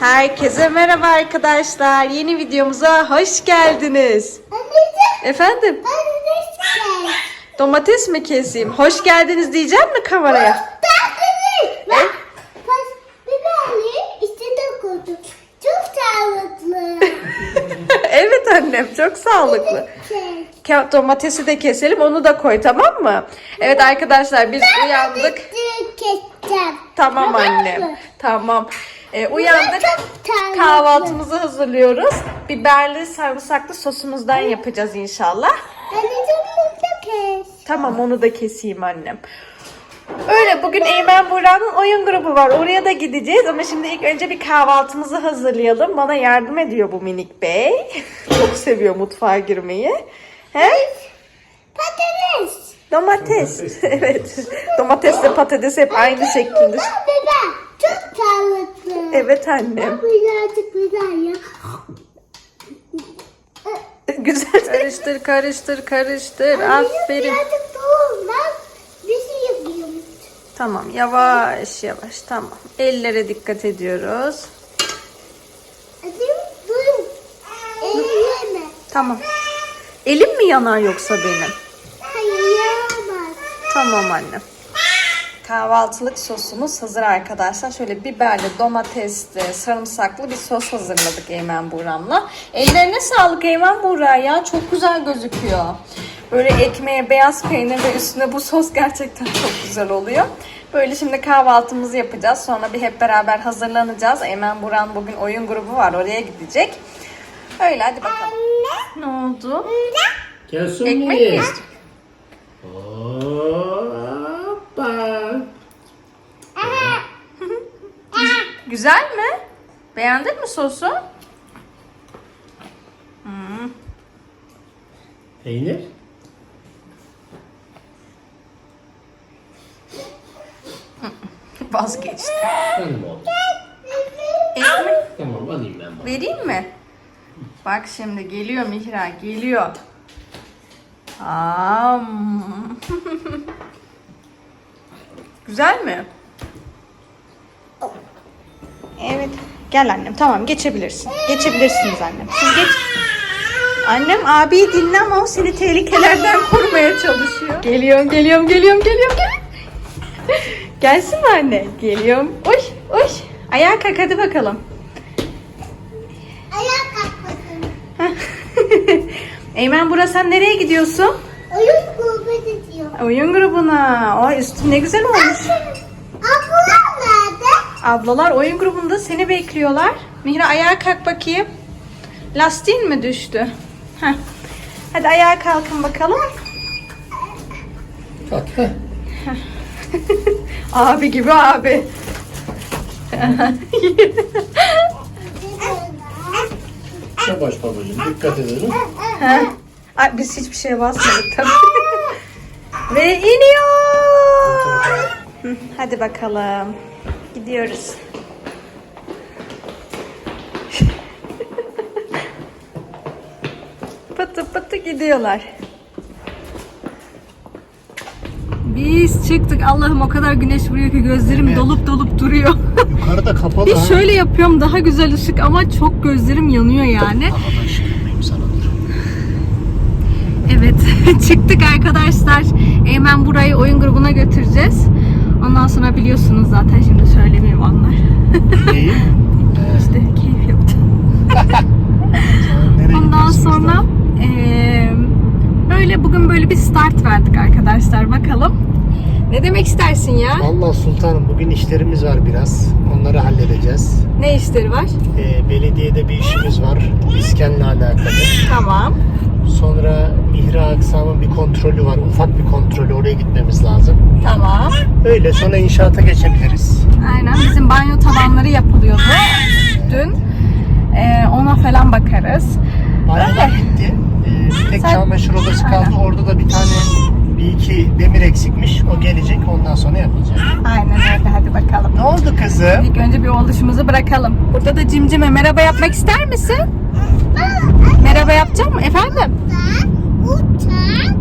Herkese merhaba arkadaşlar. Yeni videomuza hoş geldiniz. Anneciğim, Efendim, anneciğim. domates mi keseyim? Hoş geldiniz diyeceğim mi kameraya? Bak, pas, biberli içine koydum. Çok sağlıklı. evet annem, çok sağlıklı. Domatesi de keselim, onu da koy tamam mı? Evet arkadaşlar biz uyandık. Keseceğim. Tamam annem. Tamam. Ee, uyandık. Kahvaltımızı hazırlıyoruz. Biberli sarımsaklı sosumuzdan yapacağız inşallah. Anneciğim bunu kes. Tamam onu da keseyim annem. Öyle bugün Eymen Buğra'nın oyun grubu var. Oraya da gideceğiz ama şimdi ilk önce bir kahvaltımızı hazırlayalım. Bana yardım ediyor bu minik bey. Çok seviyor mutfağa girmeyi. He? Patates. Domates. evet. Domatesle patates hep aynı şekilde. Biber. Çok sağlıklı. Evet annem. Bak birazcık biber ya. Güzel. Karıştır karıştır karıştır. Aferin. Birazcık dur. Bak bir şey yapıyorum. Tamam yavaş yavaş tamam. Ellere dikkat ediyoruz. Anneciğim dur. Elleme. Tamam. Elim mi yanar yoksa benim? Hayır yapamaz. Tamam annem. Kahvaltılık sosumuz hazır arkadaşlar. Şöyle biberli, domatesli, sarımsaklı bir sos hazırladık Eymen Buğra'mla. Ellerine sağlık Eymen Buğra ya. Çok güzel gözüküyor. Böyle ekmeğe beyaz peynir ve üstüne bu sos gerçekten çok güzel oluyor. Böyle şimdi kahvaltımızı yapacağız. Sonra bir hep beraber hazırlanacağız. Eymen Buğra'nın bugün oyun grubu var. Oraya gidecek. Öyle hadi bakalım. Ne oldu? Gelsin Ekmek mi mi? Hoppa. Güzel mi? Beğendin mi sosu? Peynir. Vazgeçtim. Benim oğlum. Ekmek Tamam alayım ben bunu. vereyim mi? Bak şimdi geliyor Mihra geliyor. Am. Güzel mi? Evet. Gel annem. Tamam geçebilirsin. Geçebilirsiniz annem. Siz geç. Annem abiyi dinle ama o seni tehlikelerden korumaya çalışıyor. Geliyorum, geliyorum, geliyorum, geliyorum, geliyorum. Gelsin mi anne? Geliyorum. Oy, oy. Ayağa kalk hadi bakalım. Ayağa kalk bakalım. Eymen Bura sen nereye gidiyorsun? Oyun grubuna. Ay üstün ne güzel olmuş. Ablalar nerede? Ablalar oyun grubunda seni bekliyorlar. Mihra ayağa kalk bakayım. Lastiğin mi düştü? Heh. Hadi ayağa kalkın bakalım. Kalk. heh. Abi gibi abi. Yavaş babacığım dikkat edelim. Heh. Ay, biz hiçbir şeye basmadık tabii. Ve iniyor. Hadi bakalım. Gidiyoruz. pıtı pıtı gidiyorlar. Biz çıktık. Allah'ım o kadar güneş vuruyor ki gözlerim Evet. dolup dolup duruyor. Yukarıda kapalı Bir şöyle yapıyorum daha güzel ışık ama çok gözlerim yanıyor yani. Havadan şıkmayayım sana dur. Evet çıktık arkadaşlar. Eymen burayı oyun grubuna götüreceğiz. Ondan sonra biliyorsunuz zaten şimdi söylemeyeyim onlar. Neyi? işte keyif yaptı. Nereye Ondan sonra eee, böyle bugün böyle bir start verdik arkadaşlar bakalım. Ne demek istersin ya? Vallahi sultanım bugün işlerimiz var biraz. Onları halledeceğiz. Ne işleri var? Ee, belediyede bir işimiz var. İskenle alakalı. Tamam. Sonra Mihra Aksam'ın bir kontrolü var. Ufak bir kontrolü. Oraya gitmemiz lazım. Tamam. Öyle sonra inşaata geçebiliriz. Aynen bizim banyo tabanları yapılıyordu dün. Eee, ona falan bakarız. Banyolar bitti. Ee, bir tek Sen- çamaşır odası kaldı. Orada da bir tane bir iki demir eksikmiş. O gelecek. Ondan sonra yapacağız. Aynen öyle hadi bakalım. Ne oldu kızım? İlk önce bir oluşumuzu bırakalım. Burada da cimcime merhaba yapmak ister misin? Merhaba yapacak mı? Efendim? Uçak.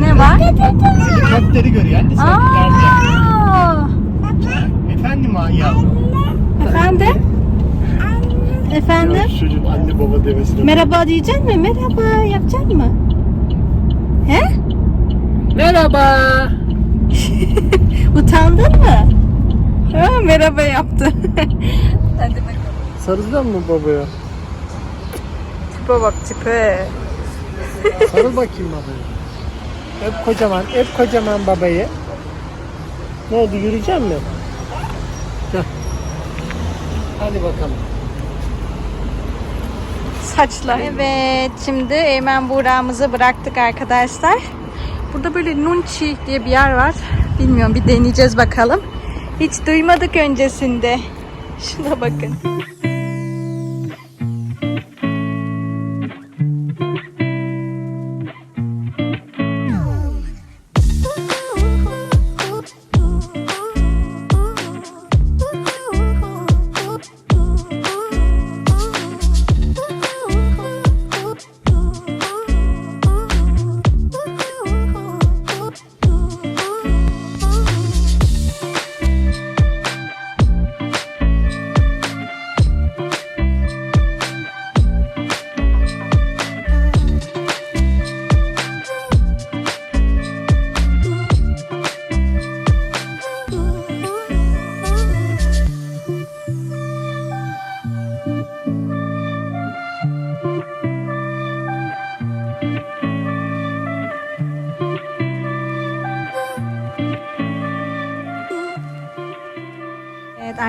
Ne var? Helikopteri görüyor. Anne sen nerede? Aa, Efendim ha yavrum. efendim? Efendim? Ya Çocuk anne baba demesine. Merhaba diyecek mi? Merhaba yapacak mı? He? Merhaba. Utandın mı? Ha, merhaba yaptı. Hadi bakalım. Sarılacak mı babaya? Tipe bak tipe. Sarıl bakayım babaya. Öp kocaman, öp kocaman babayı. Ne oldu yürüyecek mi? Gel. Hadi bakalım. Saçlar. Evet şimdi Eymen Buğra'mızı bıraktık arkadaşlar. Burada böyle Nunchi diye bir yer var. Bilmiyorum bir deneyeceğiz bakalım. Hiç duymadık öncesinde. Şuna bakın.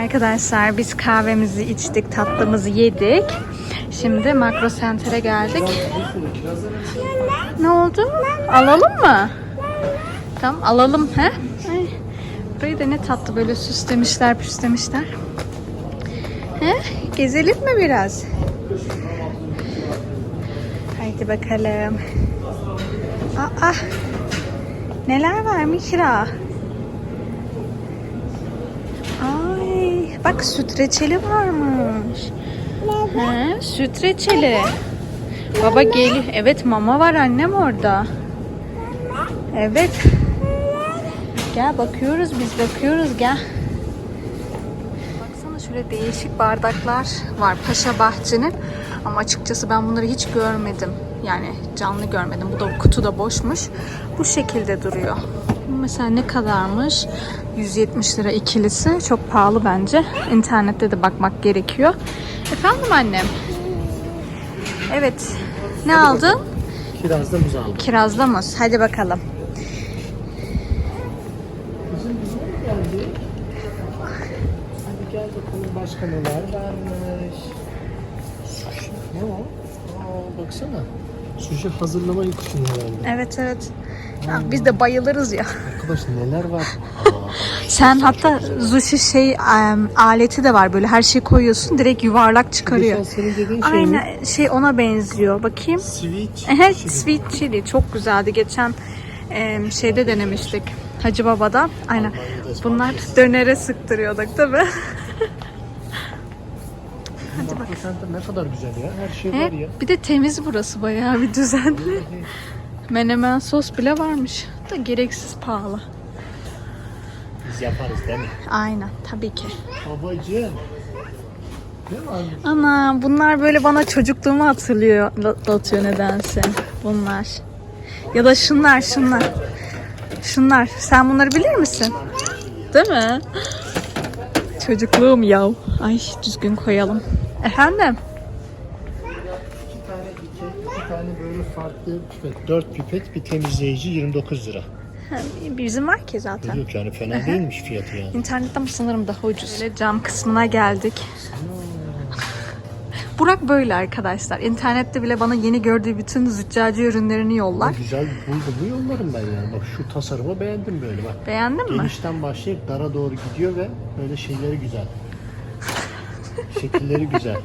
Arkadaşlar biz kahvemizi içtik, tatlımızı yedik. Şimdi Makro Center'e geldik. Ne oldu? Alalım mı? Tamam alalım he? Ay, Burayı da ne tatlı böyle süslemişler püslemişler. He? Gezelim mi biraz? Haydi bakalım. Aa, neler var Mikra? Ay, bak süt reçeli varmış. He, süt reçeli. Baba gel. Evet mama var annem orada. Evet. Gel bakıyoruz biz bakıyoruz gel. Baksana şöyle değişik bardaklar var Paşa Bahçe'nin. Ama açıkçası ben bunları hiç görmedim. Yani canlı görmedim. Bu da kutu da boşmuş. Bu şekilde duruyor. Mesela ne kadarmış? 170 lira ikilisi. Çok pahalı bence. İnternette de bakmak gerekiyor. Efendim annem? Evet. Ne aldın? Kirazda muz aldım. Kirazlı muz. Hadi bakalım. Hadi gel bakalım başka neler varmış. Ne o? Aa, baksana. Sushi hazırlama kuşunu herhalde. Evet evet. Ya, biz de bayılırız ya. Arkadaş neler var? Sen hatta sushi şey em, aleti de var böyle her şeyi koyuyorsun direkt yuvarlak çıkarıyor. senin dediğin şey mi? Aynen şey ona benziyor. Bakayım. Sweet. Evet chili. sweet chili çok güzeldi. Geçen em, şeyde denemiştik. Hacı Baba'da. Aynen. Bunlar dönere sıktırıyorduk değil mi? Hadi bak. ne kadar güzel ya. Her şey var Evet, ya. bir de temiz burası bayağı bir düzenli. Menemen sos bile varmış. Da gereksiz pahalı. Biz yaparız değil mi? Aynen tabii ki. Babacığım. Ana bunlar böyle bana çocukluğumu hatırlıyor atıyor nedense bunlar. Ya da şunlar şunlar. Şunlar. Sen bunları bilir misin? Değil mi? Çocukluğum yav. Ay düzgün koyalım. Efendim? İki tane pipet, iki tane böyle farklı pipet. Dört pipet, bir temizleyici 29 lira. Ha, Bizim var ki zaten. Yok yani fena değilmiş fiyatı yani. İnternetten sanırım daha ucuz. Böyle cam kısmına geldik. Burak böyle arkadaşlar. İnternette bile bana yeni gördüğü bütün züccaci ürünlerini yollar. Güzel buldu bu yollarım ben yani. Bak şu tasarımı beğendim böyle bak. Beğendin mi? Genişten başlayıp dara doğru gidiyor ve böyle şeyleri güzel. Şekilleri güzel.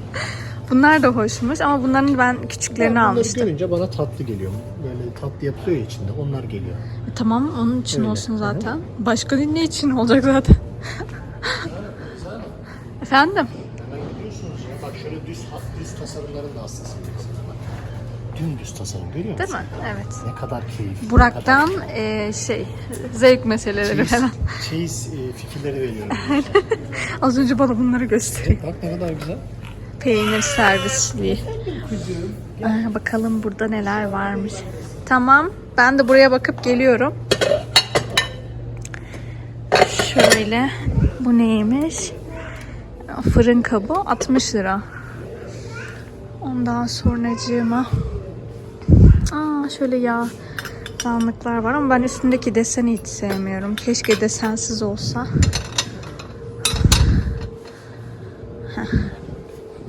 Bunlar da hoşmuş ama bunların ben küçüklerini Bunları almıştım. görünce bana tatlı geliyor. Böyle tatlı yapılıyor ya içinde. Onlar geliyor. Tamam onun için Öyle. olsun zaten. Başka ne için olacak zaten? Efendim? Hemen gidiyorsunuz ya. Bak şöyle düz düz tasarımların da bak. Dümdüz tasarım görüyor musun? Değil mi? Evet. Ne kadar keyif. Burak'tan eee, şey zevk meseleleri falan. Çeyiz e, fikirleri veriyorum. Az önce bana bunları gösteriyor. Bak ne kadar güzel. peynir servisliği. Aa, bakalım burada neler varmış. Tamam. Ben de buraya bakıp geliyorum. Şöyle. Bu neymiş? Fırın kabı 60 lira. Ondan sonracığıma Aa şöyle yağ dağınıklar var ama ben üstündeki deseni hiç sevmiyorum. Keşke desensiz olsa.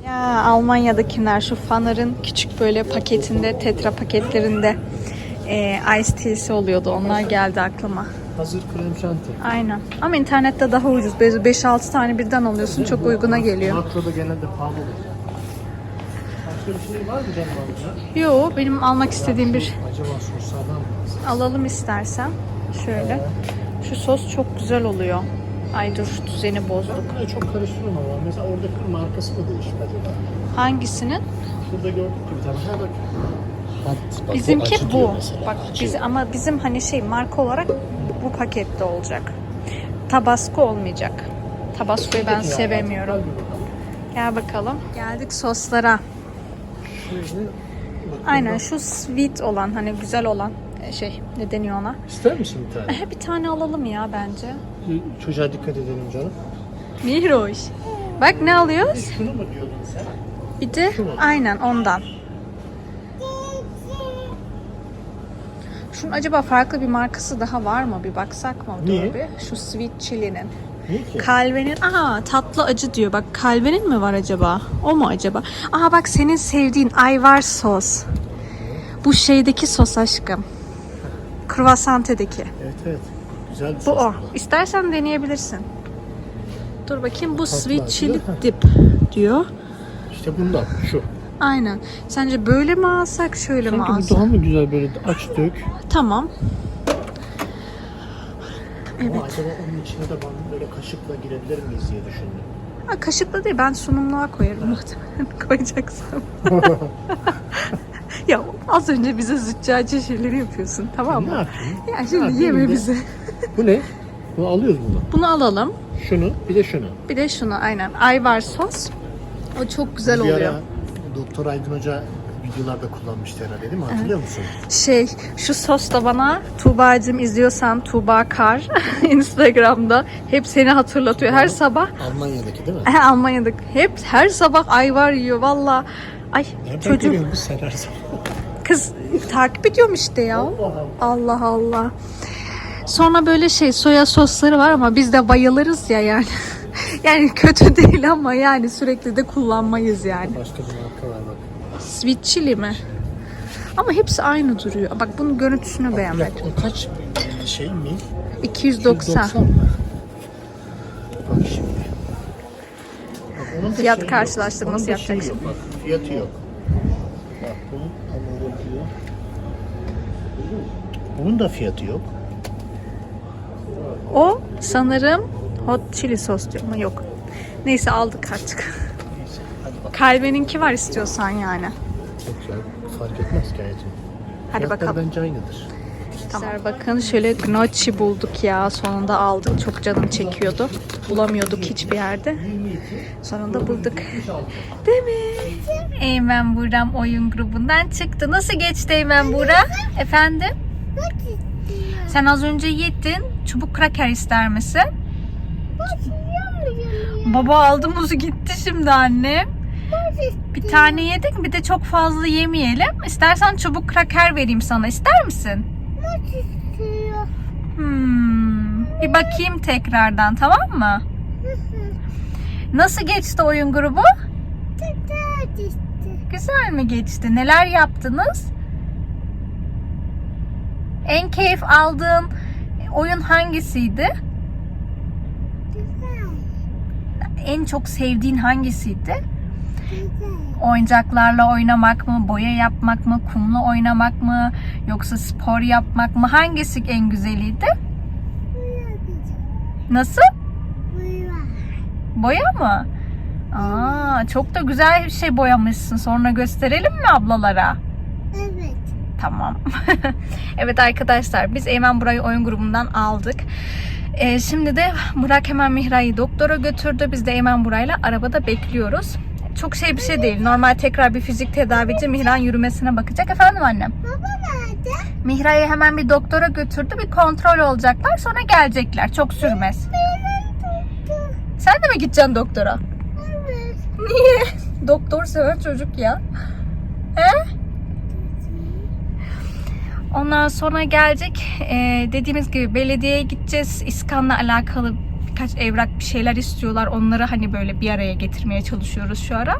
Ya Almanya'dakiler şu Faner'ın küçük böyle paketinde, tetra paketlerinde e, ice tea'si oluyordu. Onlar geldi aklıma. Hazır krem şanti. Aynen. Ama internette daha ucuz. 5-6 tane birden alıyorsun. Çok uyguna geliyor. Makroda genelde pahalı olur. Var mı canım alacak? Yo benim almak istediğim bir Acaba soslardan mı? alalım istersen. Şöyle. Şu sos çok güzel oluyor. Ay dur düzeni bozduk. Buraya çok karıştırma ama mesela oradaki markası mı değişik acaba? Hangisinin? Şurada gördük ki bir tane. Ha bak. Bak, Bizimki bu. mesela, Bak acı. biz ama bizim hani şey marka olarak bu pakette olacak. Tabasco olmayacak. Tabasco'yu ben sevemiyorum. Gel bakalım. Geldik soslara. Aynen şu sweet olan hani güzel olan e, şey ne deniyor ona? İster misin bir tane? Bir tane alalım ya bence. Çocuğa dikkat edelim canım. Mihroş. Bak ne alıyoruz? Şunu mu diyordun sen? Bir de aynen ondan. Şunun acaba farklı bir markası daha var mı? Bir baksak mı? Niye? bir. Şu sweet chili'nin. Kalvenin, aa tatlı acı diyor. Bak kalvenin mi var acaba? O mu acaba? Aa bak senin sevdiğin ayvar sos. Bu şeydeki sos aşkım. Kruvasante'deki. Evet evet. Güzel bir Bu sos o. İstersen deneyebilirsin. Dur bakayım bu sweet acı chili dip diyor. İşte bundan şu. Aynen. Sence böyle mi alsak şöyle mi Sanki bu alsak? daha mı güzel böyle aç dök. Tamam. Ama acaba onun içine de ben böyle kaşıkla girebilir miyiz diye düşündüm. Ha, kaşıkla değil ben sunumluğa koyarım muhtemelen koyacaksam. ya az önce bize züccaci şeyleri yapıyorsun tamam Ne mı? yapayım? Ya şimdi yeme benim de- bizi. Bu ne? Bunu alıyoruz bunu. Bunu alalım. Şunu bir de şunu. Bir de şunu aynen. Ayvar sos. O çok güzel Bir oluyor. ara Doktor Aydın Hoca videolarda kullanmıştı herhalde değil mi? Hatırlıyor musun? Şey şu sos da bana Tuğba'cığım izliyorsan Tuğba Kar Instagram'da hep seni hatırlatıyor. Her sabah Almanya'daki değil mi? Eh, Almanya'da hep her sabah ayvar yiyor valla. Ay Nereden çocuk görüyorsun bu sen her zaman? kız takip ediyorum işte ya. Allah Allah Allah. Sonra böyle şey soya sosları var ama biz de bayılırız ya yani. yani kötü değil ama yani sürekli de kullanmayız yani. Başka bir marka var bak. Sweet chili mi? Ama hepsi aynı duruyor. Bak bunun görüntüsünü beğenmedim. o kaç şey mi? 290. 190 mı? Bak şimdi. Bak, onun da Fiyat yok. karşılaştırması şeyi yapacaksın. yok, Bak, fiyatı yok. Bak bunun. Bunun da fiyatı yok. O sanırım hot chili sos diyor ama yok. Neyse aldık artık. Kalbeninki var istiyorsan yani. Çok güzel. Fark etmez ki hayatım. Hadi Fiyatlar bakalım. bence aynıdır. Tamam. Bakın şöyle gnocchi bulduk ya. Sonunda aldık. Çok canım çekiyordu. Bulamıyorduk hiçbir yerde. Sonunda bulduk. Değil mi? Eymen Buram oyun grubundan çıktı. Nasıl geçti Eymen Bura? Efendim? Sen az önce yedin. Çubuk kraker ister misin? Baba aldı muzu gitti şimdi annem. Bir tane yedik bir de çok fazla yemeyelim. İstersen çubuk kraker vereyim sana. İster misin? Hmm, bir bakayım tekrardan tamam mı? Nasıl geçti oyun grubu? Güzel mi geçti? Neler yaptınız? En keyif aldığın oyun hangisiydi? En çok sevdiğin hangisiydi? Oyuncaklarla oynamak mı, boya yapmak mı, kumla oynamak mı, yoksa spor yapmak mı? Hangisi en güzeliydi? Nasıl? Boya mı? Aa, çok da güzel bir şey boyamışsın. Sonra gösterelim mi ablalara? Evet. Tamam. evet arkadaşlar biz Eymen Buray'ı oyun grubundan aldık. Ee, şimdi de Burak hemen Mihra'yı doktora götürdü. Biz de Eymen Buray'la arabada bekliyoruz. Çok şey bir şey değil. Normal tekrar bir fizik tedavici Mihran yürümesine bakacak. Efendim annem? Baba nerede? Mihra'yı hemen bir doktora götürdü. Bir kontrol olacaklar. Sonra gelecekler. Çok sürmez. Sen de mi gideceksin doktora? Evet. Niye? Doktor sever çocuk ya. He? Ondan sonra gelecek. Ee, dediğimiz gibi belediyeye gideceğiz. İskan'la alakalı birkaç evrak bir şeyler istiyorlar. Onları hani böyle bir araya getirmeye çalışıyoruz şu ara.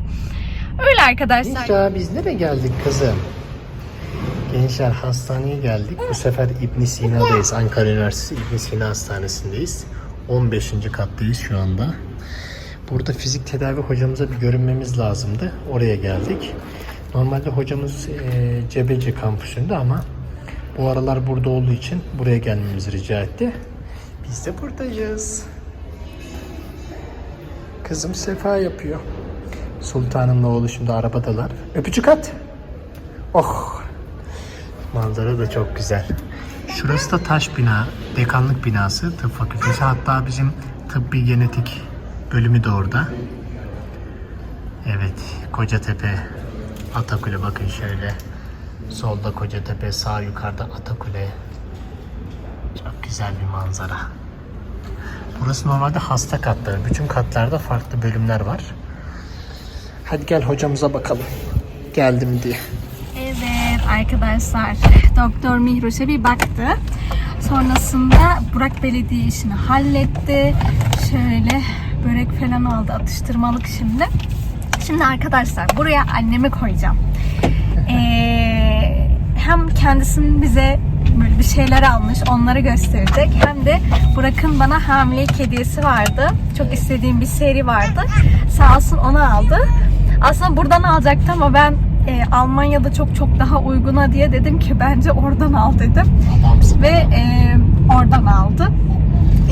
Öyle arkadaşlar. Nisa biz nereye geldik kızım? Gençler hastaneye geldik. Bu sefer İbn Sina'dayız. Ankara Üniversitesi İbn Sina Hastanesi'ndeyiz. 15. kattayız şu anda. Burada fizik tedavi hocamıza bir görünmemiz lazımdı. Oraya geldik. Normalde hocamız e, Cebeci kampüsünde ama bu aralar burada olduğu için buraya gelmemizi rica etti. Biz de buradayız. Kızım sefa yapıyor. Sultanımla oğlu şimdi arabadalar. Öpücük at. Oh. Manzara da çok güzel. Şurası da taş bina. Dekanlık binası. Tıp fakültesi. Hatta bizim tıbbi genetik bölümü de orada. Evet. Kocatepe. Atakule bakın şöyle. Solda Kocatepe. Sağ yukarıda Atakule. Çok güzel bir manzara. Burası normalde hasta katları. Bütün katlarda farklı bölümler var. Hadi gel hocamıza bakalım. Geldim diye. Evet arkadaşlar Doktor Mihroş'a bir baktı. Sonrasında Burak Belediye işini halletti. Şöyle börek falan aldı atıştırmalık şimdi. Şimdi arkadaşlar buraya annemi koyacağım. Ee, hem kendisinin bize şeyler almış onları gösterecek hem de Burak'ın bana hamilelik hediyesi vardı. Çok istediğim bir seri vardı. Sağ olsun onu aldı. Aslında buradan alacaktı ama ben e, Almanya'da çok çok daha uyguna diye dedim ki bence oradan al dedim. Ve e, oradan aldı.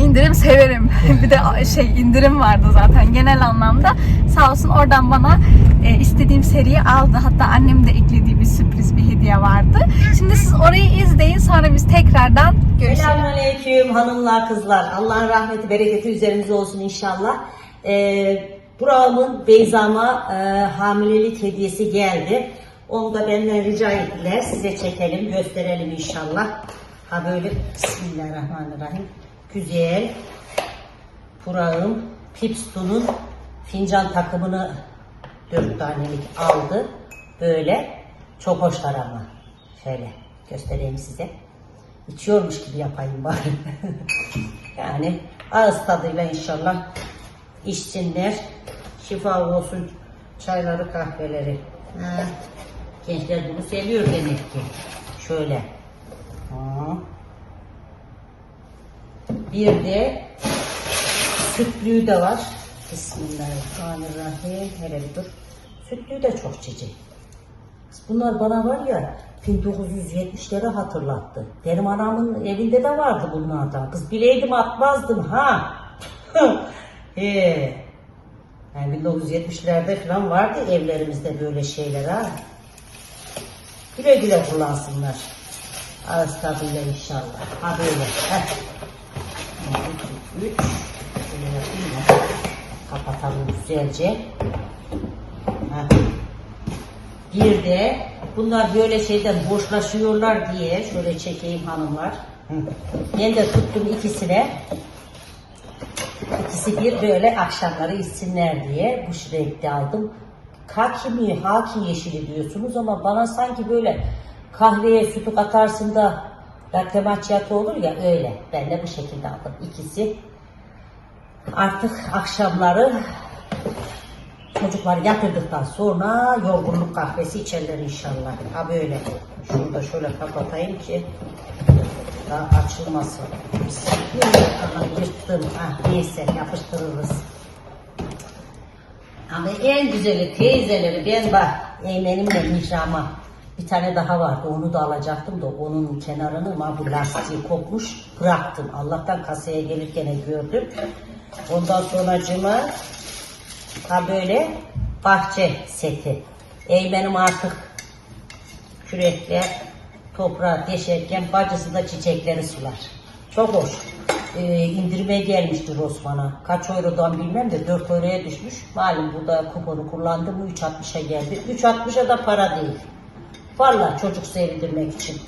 İndirim severim. bir de şey indirim vardı zaten genel anlamda. Sağ olsun oradan bana e, istediğim seriyi aldı. Hatta annem de eklediği bir sürpriz bir hediye vardı. Şimdi siz orayı izleyin sonra biz tekrardan görüşelim. Selamünaleyküm hanımlar kızlar. Allah'ın rahmeti bereketi üzerinize olsun inşallah. Ee, Burak'ımın Beyza'ma e, hamilelik hediyesi geldi. Onu da benden rica ettiler. Size çekelim, gösterelim inşallah. Ha böyle Bismillahirrahmanirrahim. Güzel. Burak'ım Pipston'un fincan takımını dört tanelik aldı. Böyle. Çok hoşlar ama. Şöyle göstereyim size. İçiyormuş gibi yapayım bari. yani ağız tadıyla inşallah içsinler. Şifa olsun çayları kahveleri. Ha. Gençler bunu seviyor demek ki. Şöyle. Ha. Bir de sütlüğü de var. Bismillahirrahmanirrahim. Hele bir dur. Sütlüğü de çok cici. Bunlar bana var ya 1970'leri hatırlattı. Benim anamın evinde de vardı bunlardan. Kız bileydim atmazdım ha. Yani 1970'lerde falan vardı evlerimizde böyle şeyler ha. Güle güle kullansınlar. Ağız tadıyla inşallah. Ha böyle. Heh. Üç. Şöyle yapayım da. Kapatalım güzelce. Ha. Bir de bunlar böyle şeyden boşlaşıyorlar diye şöyle çekeyim hanımlar. Ben de tuttum ikisine. İkisi bir böyle akşamları içsinler diye bu renkte aldım. Kaki mi, haki yeşili diyorsunuz ama bana sanki böyle kahveye sütü katarsın da latte macchiato olur ya öyle. Ben de bu şekilde aldım. İkisi artık akşamları Çocuklar yatırdıktan sonra yorgunluk kahvesi içerler inşallah. Ha böyle. Şunu da şöyle kapatayım ki daha açılmasın. Ama yırttım. Ha, neyse yapıştırırız. Ama en güzeli teyzeleri ben bak Eymen'imle Mihram'a bir tane daha vardı onu da alacaktım da onun kenarını ama bu lastiği kopmuş bıraktım. Allah'tan kasaya gelirken gördüm. Ondan sonra cıma Ha böyle bahçe seti. Eymenim artık kürekler toprağa deşerken bacısı da çiçekleri sular. Çok hoş. e, indirime gelmiştir Osman'a. Kaç eurodan bilmem de 4 euroya düşmüş. Malum burada kuponu kullandı mı 3.60'a geldi. 3.60'a da para değil. Vallahi çocuk sevdirmek için.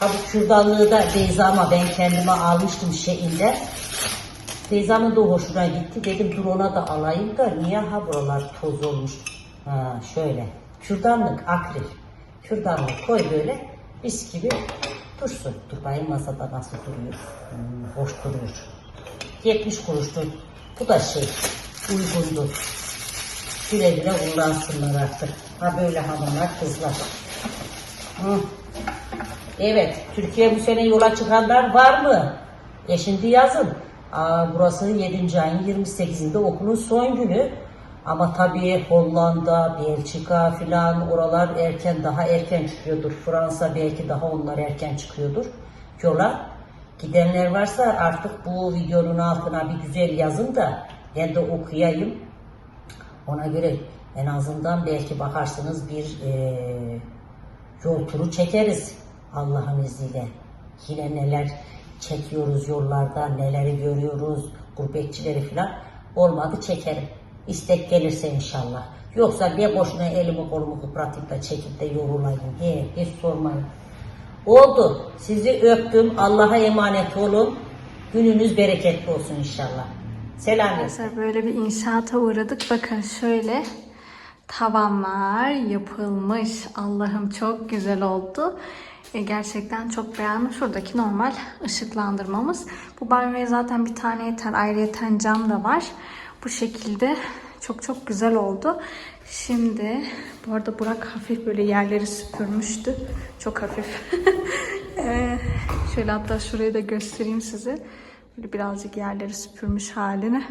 Tabii kürdanlığı da Beyza'ma ben kendime almıştım şeyinde. Beyza'nın da hoşuna gitti. Dedim dur ona da alayım da niye ha buralar toz olmuş. Ha şöyle. Kürdanlık akril. Kürdanlık koy böyle mis gibi dursun. Dur bakayım masada nasıl duruyor. Hmm, hoş duruyor. 70 kuruştur. Bu da şey uygundu. Güle güle kullansınlar artık. Ha böyle hanımlar kızlar. Evet, Türkiye bu sene yola çıkanlar var mı? E şimdi yazın. Burası 7. ayın 28'inde okulun son günü. Ama tabii Hollanda, Belçika filan oralar erken daha erken çıkıyordur. Fransa belki daha onlar erken çıkıyordur yola. Gidenler varsa artık bu videonun altına bir güzel yazın da ben de okuyayım. Ona göre en azından belki bakarsınız bir eee yol turu çekeriz Allah'ın izniyle. Yine neler çekiyoruz yollarda, neleri görüyoruz, gurbetçileri falan olmadı çekerim. İstek gelirse inşallah. Yoksa ne boşuna elimi kolumu kıpratıp da çekip de yorulayım. He, hiç sormayın. Oldu. Sizi öptüm. Allah'a emanet olun. Gününüz bereketli olsun inşallah. Selam. Böyle bir inşaata uğradık. Bakın şöyle tavanlar yapılmış. Allah'ım çok güzel oldu. E, gerçekten çok beğendim. Şuradaki normal ışıklandırmamız. Bu banyoya zaten bir tane yeter. Ayrıyeten cam da var. Bu şekilde çok çok güzel oldu. Şimdi bu arada Burak hafif böyle yerleri süpürmüştü. Çok hafif. E, şöyle hatta şurayı da göstereyim size. Böyle birazcık yerleri süpürmüş halini.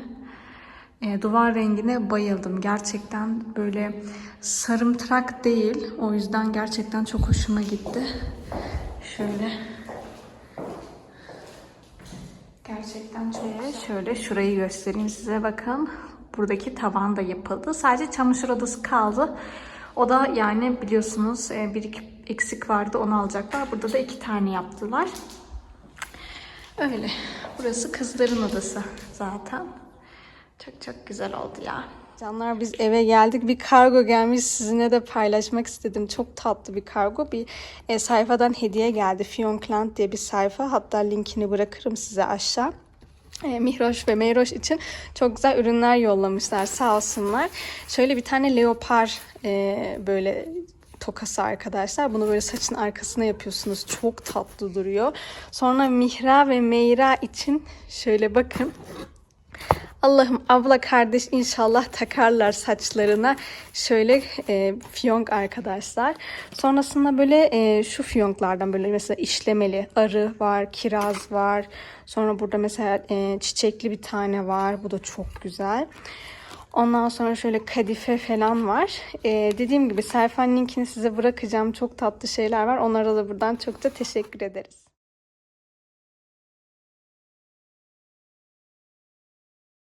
E, duvar rengine bayıldım. Gerçekten böyle sarımtırak değil. O yüzden gerçekten çok hoşuma gitti. Şöyle. Gerçekten şöyle, şöyle şurayı göstereyim size bakın. Buradaki tavan da yapıldı. Sadece çamaşır odası kaldı. O da yani biliyorsunuz e, bir iki eksik vardı onu alacaklar. Burada da iki tane yaptılar. Öyle. Burası kızların odası zaten. Çok çok güzel oldu ya. Canlar biz eve geldik. Bir kargo gelmiş. Sizinle de paylaşmak istedim. Çok tatlı bir kargo. Bir e, sayfadan hediye geldi. Fionkland diye bir sayfa. Hatta linkini bırakırım size aşağı. E, Mihroş ve Meyroş için çok güzel ürünler yollamışlar sağ olsunlar. Şöyle bir tane leopar e, böyle tokası arkadaşlar. Bunu böyle saçın arkasına yapıyorsunuz. Çok tatlı duruyor. Sonra Mihra ve Meyra için şöyle bakın. Allah'ım abla kardeş inşallah takarlar saçlarına. Şöyle e, fiyonk arkadaşlar. Sonrasında böyle e, şu fiyonklardan böyle mesela işlemeli arı var, kiraz var. Sonra burada mesela e, çiçekli bir tane var. Bu da çok güzel. Ondan sonra şöyle kadife falan var. E, dediğim gibi sayfanın linkini size bırakacağım. Çok tatlı şeyler var. Onlara da buradan çok da teşekkür ederiz.